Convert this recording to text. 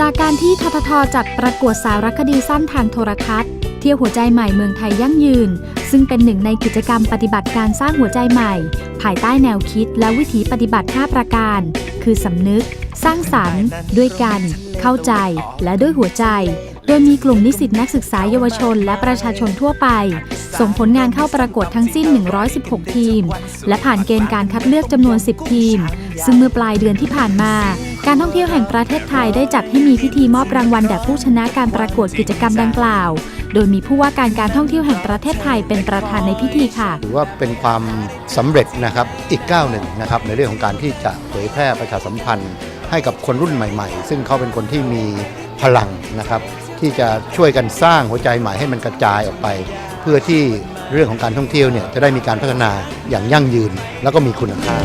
จากการที่ทททจัดประกวดสารคดีสั้นทางโทรทัศน์ เที่ยวหัวใจใหม่เมืองไทยยั่งยืน ซึ่งเป็นหนึ่งในกิจกรรมปฏิบัติการสร้างหัวใจใหม่ ภายใต้แนวคิดและวิถีปฏิบัติ 5 ประการ คือสำนึก สร้างสรรค์ ด้วยกัน เข้าใจ และด้วยหัวใจ โดยมีกลุ่มนิสิตนักศึกษาเยาวชน และประชาชนทั่วไป ส่งผลงานเข้าประกวดทั้งสิ้น 116 ทีม และผ่านเกณฑ์การคัดเลือกจำนวน 10 ทีม ซึ่งเมื่อปลายเดือนที่ผ่านมา การท่องเที่ยวแห่งประเทศไทยได้จัดให้มีพิธีมอบรางวัลแด่ผู้ชนะการประกวดกิจกรรมดังกล่าว โดยมีผู้ว่าการการท่องเที่ยวแห่งประเทศไทยเป็นประธานในพิธีค่ะ ถือว่าเป็นความสำเร็จนะครับอีกก้าวหนึ่งนะครับในเรื่องของการที่จะเผยแพร่ประชาสัมพันธ์ ให้กับคนรุ่นใหม่ๆ ซึ่งเขาเป็นคนที่มีพลังนะครับ ที่จะช่วยกันสร้างหัวใจใหม่ให้มันกระจายออกไป เพื่อที่เรื่องของการท่องเที่ยวเนี่ยจะได้มีการพัฒนาอย่างยั่งยืน แล้วก็มีคุณภาพ